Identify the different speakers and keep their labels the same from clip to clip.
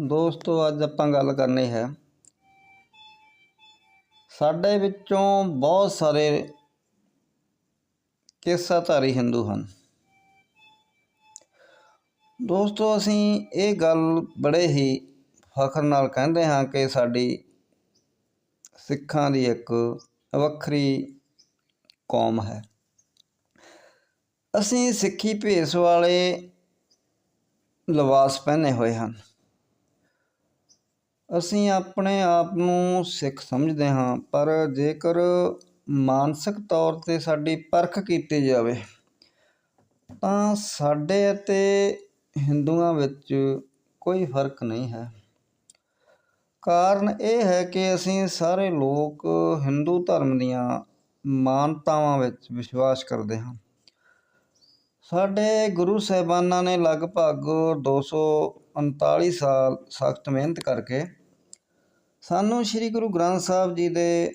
Speaker 1: ਦੋਸਤੋ, ਅੱਜ ਆਪਾਂ ਗੱਲ ਕਰਨੀ ਹੈ ਸਾਡੇ ਵਿੱਚੋਂ ਬਹੁਤ ਸਾਰੇ ਕੇਸਾਧਾਰੀ ਹਿੰਦੂ ਹਨ। ਦੋਸਤੋ, ਅਸੀਂ ਇਹ ਗੱਲ ਬੜੇ ਹੀ ਫਖਰ ਨਾਲ ਕਹਿੰਦੇ ਹਾਂ ਕਿ ਸਾਡੀ ਸਿੱਖਾਂ ਦੀ ਇੱਕ ਵੱਖਰੀ ਕੌਮ ਹੈ। ਅਸੀਂ ਸਿੱਖੀ ਭੇਸ ਵਾਲੇ ਲਿਬਾਸ ਪਹਿਨੇ ਹੋਏ ਹਨ। ਅਸੀਂ ਆਪਣੇ ਆਪ ਨੂੰ ਸਿੱਖ ਸਮਝਦੇ ਹਾਂ, ਪਰ ਜੇਕਰ ਮਾਨਸਿਕ ਤੌਰ ਤੇ ਸਾਡੀ ਪਰਖ ਕੀਤੀ ਜਾਵੇ, ਤਾਂ ਸਾਡੇ ਅਤੇ ਹਿੰਦੂਆਂ ਵਿੱਚ ਕੋਈ ਫ਼ਰਕ ਨਹੀਂ ਹੈ। ਕਾਰਨ ਇਹ ਹੈ ਕਿ ਅਸੀਂ ਸਾਰੇ ਲੋਕ ਹਿੰਦੂ ਧਰਮ ਦੀਆਂ ਮਾਨਤਾਵਾਂ ਵਿੱਚ ਵਿਸ਼ਵਾਸ ਕਰਦੇ ਹਾਂ। ਸਾਡੇ ਗੁਰੂ ਸਾਹਿਬਾਨਾਂ ਨੇ ਲਗਭਗ 239 ਸਾਲ ਸਖਤ ਮਿਹਨਤ ਕਰਕੇ ਸਾਨੂੰ ਸ੍ਰੀ ਗੁਰੂ ਗ੍ਰੰਥ ਸਾਹਿਬ ਜੀ ਦੇ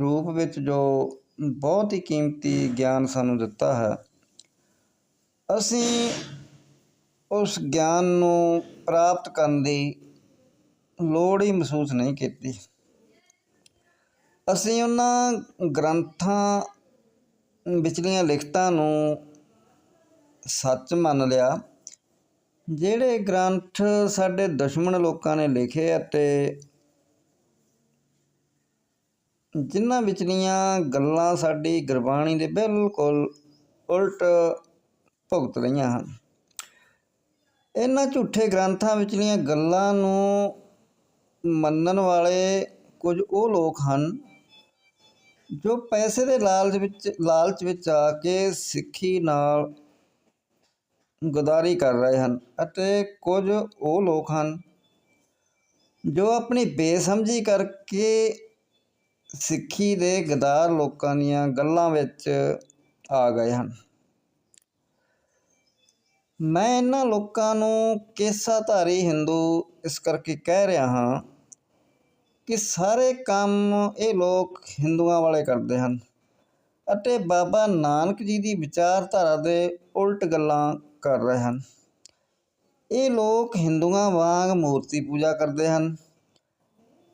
Speaker 1: ਰੂਪ ਵਿੱਚ ਜੋ ਬਹੁਤ ਹੀ ਕੀਮਤੀ ਗਿਆਨ ਸਾਨੂੰ ਦਿੱਤਾ ਹੈ, ਅਸੀਂ ਉਸ ਗਿਆਨ ਨੂੰ ਪ੍ਰਾਪਤ ਕਰਨ ਦੀ ਲੋੜ ਹੀ ਮਹਿਸੂਸ ਨਹੀਂ ਕੀਤੀ। ਅਸੀਂ ਉਹਨਾਂ ਗ੍ਰੰਥਾਂ ਵਿਚਲੀਆਂ ਲਿਖਤਾਂ ਨੂੰ ਸੱਚ ਮੰਨ ਲਿਆ। ਜਿਹੜੇ ਗ੍ਰੰਥ ਸਾਡੇ ਦੁਸ਼ਮਣ ਲੋਕਾਂ ਨੇ ਲਿਖੇ ਅਤੇ ਜਿਨ੍ਹਾਂ ਵਿਚਲੀਆਂ ਗੱਲਾਂ ਸਾਡੀ ਗੁਰਬਾਣੀ ਦੇ ਬਿਲਕੁਲ ਉਲਟ ਭੁਗਤ ਰਹੀਆਂ ਹਨ, ਇਹਨਾਂ ਝੂਠੇ ਗ੍ਰੰਥਾਂ ਵਿਚਲੀਆਂ ਗੱਲਾਂ ਨੂੰ ਮੰਨਣ ਵਾਲੇ ਕੁਝ ਉਹ ਲੋਕ ਹਨ ਜੋ ਪੈਸੇ ਦੇ ਲਾਲਚ ਵਿੱਚ ਲਾਲਚ ਵਿੱਚ ਆ ਕੇ ਸਿੱਖੀ ਨਾਲ ਗਦਾਰੀ ਕਰ ਰਹੇ ਹਨ ਅਤੇ ਕੁਝ ਉਹ ਲੋਕ ਹਨ ਜੋ ਆਪਣੀ ਬੇਸਮਝੀ ਕਰਕੇ ਸਿੱਖੀ ਦੇ ਗਦਾਰ ਲੋਕਾਂ ਦੀਆਂ ਗੱਲਾਂ ਵਿੱਚ ਆ ਗਏ ਹਨ। ਮੈਂ ਇਹਨਾਂ ਲੋਕਾਂ ਨੂੰ ਕੇਸਾਧਾਰੀ ਹਿੰਦੂ ਇਸ ਕਰਕੇ ਕਹਿ ਰਿਹਾ ਹਾਂ ਕਿ ਸਾਰੇ ਕੰਮ ਇਹ ਲੋਕ ਹਿੰਦੂਆਂ ਵਾਲੇ ਕਰਦੇ ਹਨ। ਅਤੇ ਬਾਬਾ ਨਾਨਕ ਜੀ ਦੀ ਵਿਚਾਰਧਾਰਾ ਦੇ ਉਲਟ ਗੱਲਾਂ ਕਰ ਰਹੇ ਹਨ। ਇਹ ਲੋਕ ਹਿੰਦੂਆਂ ਵਾਂਗ ਮੂਰਤੀ ਪੂਜਾ ਕਰਦੇ ਹਨ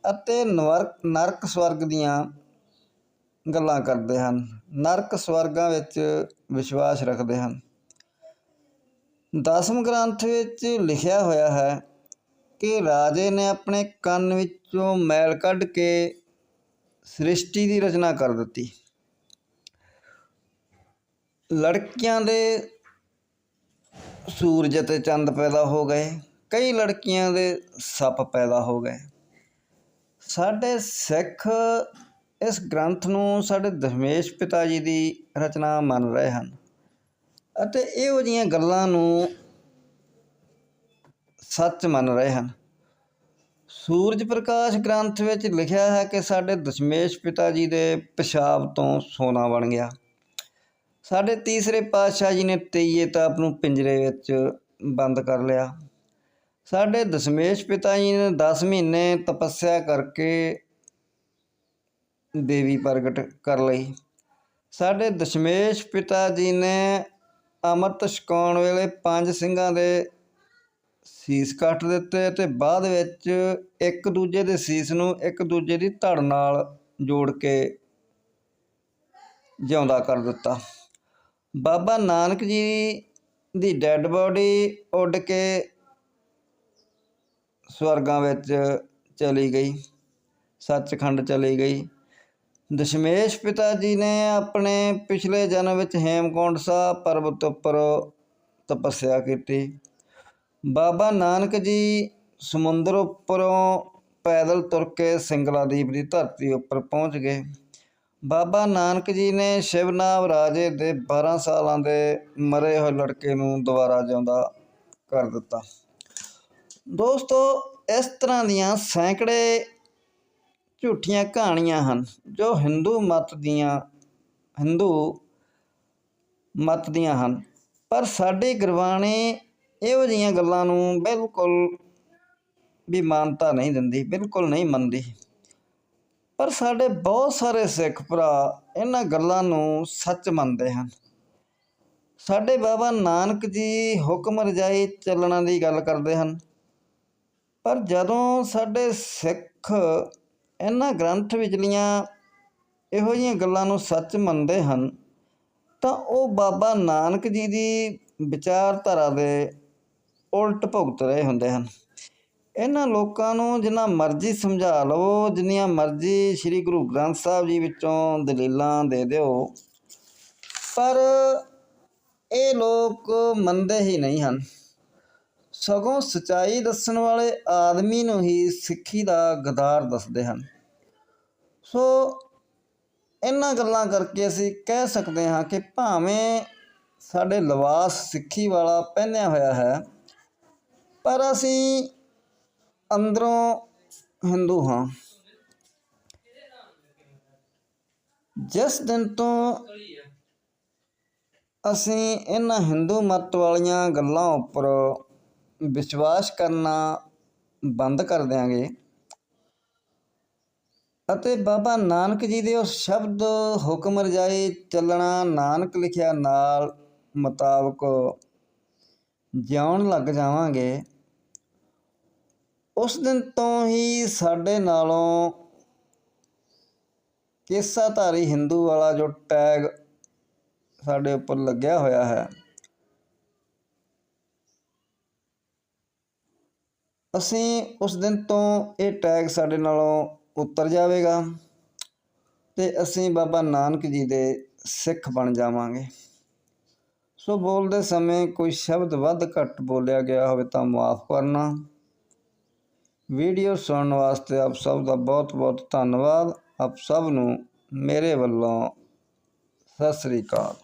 Speaker 1: ਅਤੇ ਨਰਕ ਨਰਕ ਸਵਰਗ ਦੀਆਂ ਗੱਲਾਂ ਕਰਦੇ ਹਨ। ਨਰਕ ਸਵਰਗਾਂ ਵਿੱਚ ਵਿਸ਼ਵਾਸ ਰੱਖਦੇ ਹਨ। ਦਸਮ ਗ੍ਰੰਥ ਵਿੱਚ ਲਿਖਿਆ ਹੋਇਆ ਹੈ ਕਿ ਰਾਜੇ ਨੇ ਆਪਣੇ ਕੰਨ ਵਿੱਚੋਂ ਮੈਲ ਕੱਢ ਕੇ ਸ੍ਰਿਸ਼ਟੀ ਦੀ ਰਚਨਾ ਕਰ ਦਿੱਤੀ। ਲੜਕੀਆਂ ਦੇ ਸੂਰਜ ਅਤੇ ਚੰਦ ਪੈਦਾ ਹੋ ਗਏ। ਕਈ ਲੜਕੀਆਂ ਦੇ ਸੱਪ ਪੈਦਾ ਹੋ ਗਏ। ਸਾਡੇ ਸਿੱਖ ਇਸ ਗ੍ਰੰਥ ਨੂੰ ਸਾਡੇ ਦਸ਼ਮੇਸ਼ ਪਿਤਾ ਜੀ ਦੀ ਰਚਨਾ ਮੰਨ ਰਹੇ ਹਨ। ਅਤੇ ਇਹੋ ਜਿਹੀਆਂ ਗੱਲਾਂ ਨੂੰ ਸੱਚ ਮੰਨ ਰਹੇ ਹਨ। ਸੂਰਜ ਪ੍ਰਕਾਸ਼ ਗ੍ਰੰਥ ਵਿੱਚ ਲਿਖਿਆ ਹੈ ਕਿ ਸਾਡੇ ਦਸ਼ਮੇਸ਼ ਪਿਤਾ ਜੀ ਦੇ ਪਿਸ਼ਾਬ ਤੋਂ ਸੋਨਾ ਬਣ ਗਿਆ। ਸਾਡੇ ਤੀਸਰੇ ਪਾਤਸ਼ਾਹ ਜੀ ਨੇ ਤੇਈਏ ਤਾਪ ਨੂੰ ਪਿੰਜਰੇ ਵਿੱਚ ਬੰਦ ਕਰ ਲਿਆ। ਸਾਡੇ ਦਸ਼ਮੇਸ਼ ਪਿਤਾ ਜੀ ਨੇ 10 ਮਹੀਨੇ ਤਪੱਸਿਆ ਕਰਕੇ ਦੇਵੀ ਪ੍ਰਗਟ ਕਰ ਲਈ। ਸਾਡੇ ਦਸ਼ਮੇਸ਼ ਪਿਤਾ ਜੀ ਨੇ ਅੰਮ੍ਰਿਤ ਛਕਾਉਣ ਵੇਲੇ ਪੰਜ ਸਿੰਘਾਂ ਦੇ ਸੀਸ ਕੱਟ ਦਿੱਤੇ ਤੇ ਬਾਅਦ ਵਿੱਚ ਇੱਕ ਦੂਜੇ ਦੇ ਸੀਸ ਨੂੰ ਇੱਕ ਦੂਜੇ ਦੀ ਧੜ ਨਾਲ ਜੋੜ ਕੇ ਜਿਉਂਦਾ ਕਰ ਦਿੱਤਾ। ਬਾਬਾ ਨਾਨਕ ਜੀ ਦੀ ਡੈੱਡ ਬੋਡੀ ਉੱਡ ਕੇ ਸਵਰਗਾਂ ਵਿੱਚ ਚਲੀ ਗਈ, ਸੱਚਖੰਡ ਚਲੀ ਗਈ। ਦਸ਼ਮੇਸ਼ ਪਿਤਾ ਜੀ ਨੇ ਆਪਣੇ ਪਿਛਲੇ ਜਨਮ ਵਿੱਚ ਹੇਮਕੁੰਡ ਸਾਹਿਬ ਪਰਬਤ ਉੱਪਰ ਤਪੱਸਿਆ ਕੀਤੀ। ਬਾਬਾ ਨਾਨਕ ਜੀ ਸਮੁੰਦਰ ਉੱਪਰੋਂ ਪੈਦਲ ਤੁਰ ਕੇ ਸਿੰਗਲਾਦੀਪ ਦੀ ਧਰਤੀ ਉੱਪਰ ਪਹੁੰਚ ਗਏ। ਬਾਬਾ ਨਾਨਕ ਜੀ ਨੇ ਸ਼ਿਵਨਾਵ ਰਾਜੇ ਦੇ 12 ਸਾਲਾਂ ਦੇ ਮਰੇ ਹੋਏ ਲੜਕੇ ਨੂੰ ਦੁਬਾਰਾ ਜਿਉਂਦਾ ਕਰ ਦਿੱਤਾ। ਦੋਸਤੋ, ਇਸ ਤਰ੍ਹਾਂ ਦੀਆਂ ਸੈਂਕੜੇ ਝੂਠੀਆਂ ਕਹਾਣੀਆਂ ਹਨ, ਜੋ ਹਿੰਦੂ ਮਤ ਦੀਆਂ, ਹਿੰਦੂ ਮਤ ਦੀਆਂ ਹਨ। ਪਰ ਸਾਡੀ ਗੁਰਬਾਣੀ ਇਹੋ ਜਿਹੀਆਂ ਗੱਲਾਂ ਨੂੰ ਬਿਲਕੁਲ ਵੀ ਮਾਨਤਾ ਨਹੀਂ ਦਿੰਦੀ, ਬਿਲਕੁਲ ਨਹੀਂ ਮੰਨਦੀ। ਪਰ ਸਾਡੇ ਬਹੁਤ ਸਾਰੇ ਸਿੱਖ ਭਰਾ ਇਹਨਾਂ ਗੱਲਾਂ ਨੂੰ ਸੱਚ ਮੰਨਦੇ ਹਨ। ਸਾਡੇ ਬਾਬਾ ਨਾਨਕ ਜੀ ਹੁਕਮ ਰਜਾਈ ਚੱਲਣਾ ਦੀ ਗੱਲ ਕਰਦੇ ਹਨ। ਪਰ ਜਦੋਂ ਸਾਡੇ ਸਿੱਖ ਇਹਨਾਂ ਗ੍ਰੰਥ ਵਿਚਲੀਆਂ ਇਹੋ ਜਿਹੀਆਂ ਗੱਲਾਂ ਨੂੰ ਸੱਚ ਮੰਨਦੇ ਹਨ, ਤਾਂ ਉਹ ਬਾਬਾ ਨਾਨਕ ਜੀ ਦੀ ਵਿਚਾਰਧਾਰਾ ਦੇ ਉਲਟ ਭੁਗਤ ਰਹੇ ਹੁੰਦੇ ਹਨ। ਇਹਨਾਂ ਲੋਕਾਂ ਨੂੰ ਜਿੰਨਾ ਮਰਜ਼ੀ ਸਮਝਾ ਲਵੋ, ਜਿੰਨੀਆਂ ਮਰਜ਼ੀ ਸ੍ਰੀ ਗੁਰੂ ਗ੍ਰੰਥ ਸਾਹਿਬ ਜੀ ਵਿੱਚੋਂ ਦਲੀਲਾਂ ਦੇ ਦਿਓ। ਪਰ ਇਹ ਲੋਕ ਮੰਨਦੇ ਹੀ ਨਹੀਂ ਹਨ। ਸਗੋਂ ਸਚਾਈ ਦੱਸਣ ਵਾਲੇ ਆਦਮੀ ਨੂੰ ਹੀ ਸਿੱਖੀ ਦਾ ਗਦਾਰ ਦੱਸਦੇ ਹਨ। ਸੋ ਇਹਨਾਂ ਗੱਲਾਂ ਕਰਕੇ ਅਸੀਂ ਕਹਿ ਸਕਦੇ ਹਾਂ ਕਿ ਭਾਵੇਂ ਸਾਡੇ ਲਿਬਾਸ ਸਿੱਖੀ ਵਾਲਾ ਪਹਿਨਿਆ ਹੋਇਆ ਹੈ ਪਰ ਅਸੀਂ ਅੰਦਰੋਂ ਹਿੰਦੂ ਹਾਂ। ਜਿਸ ਦਿਨ ਤੋਂ ਅਸੀਂ ਇਹਨਾਂ ਹਿੰਦੂ ਮਤ ਵਾਲੀਆਂ ਗੱਲਾਂ ਉੱਪਰ ਵਿਸ਼ਵਾਸ ਕਰਨਾ ਬੰਦ ਕਰ ਦਿਆਂਗੇ ਅਤੇ ਬਾਬਾ ਨਾਨਕ ਜੀ ਦੇ ਉਸ ਸ਼ਬਦ ਹੁਕਮ ਰਜਾਈ ਚੱਲਣਾ ਨਾਨਕ ਲਿਖਿਆ ਨਾਲ ਮੁਤਾਬਕ ਜਿਉਣ ਲੱਗ ਜਾਵਾਂਗੇ। ਉਸ ਦਿਨ ਤੋਂ ਹੀ ਸਾਡੇ ਨਾਲੋਂ ਕੇਸਾਧਾਰੀ ਹਿੰਦੂ ਵਾਲਾ ਜੋ ਟੈਗ ਸਾਡੇ ਉੱਪਰ ਲੱਗਿਆ ਹੋਇਆ ਹੈ, ਅਸੀਂ ਉਸ ਦਿਨ ਤੋਂ ਇਹ ਟੈਗ ਸਾਡੇ ਨਾਲੋਂ ਉਤਰ ਜਾਵੇਗਾ ਤੇ ਅਸੀਂ ਬਾਬਾ ਨਾਨਕ ਜੀ ਦੇ ਸਿੱਖ ਬਣ ਜਾਵਾਂਗੇ। ਸੋ ਬੋਲਦੇ ਸਮੇਂ ਕੋਈ ਸ਼ਬਦ ਵੱਧ ਘੱਟ ਬੋਲਿਆ ਗਿਆ ਹੋਵੇ ਤਾਂ ਮਾਫ ਕਰਨਾ। ਵੀਡੀਓ ਸੁਣਨ ਵਾਸਤੇ ਆਪ ਸਭ ਦਾ ਬਹੁਤ ਬਹੁਤ ਧੰਨਵਾਦ। ਆਪ ਸਭ ਨੂੰ ਮੇਰੇ ਵੱਲੋਂ ਸਤਿ ਸ੍ਰੀ ਅਕਾਲ।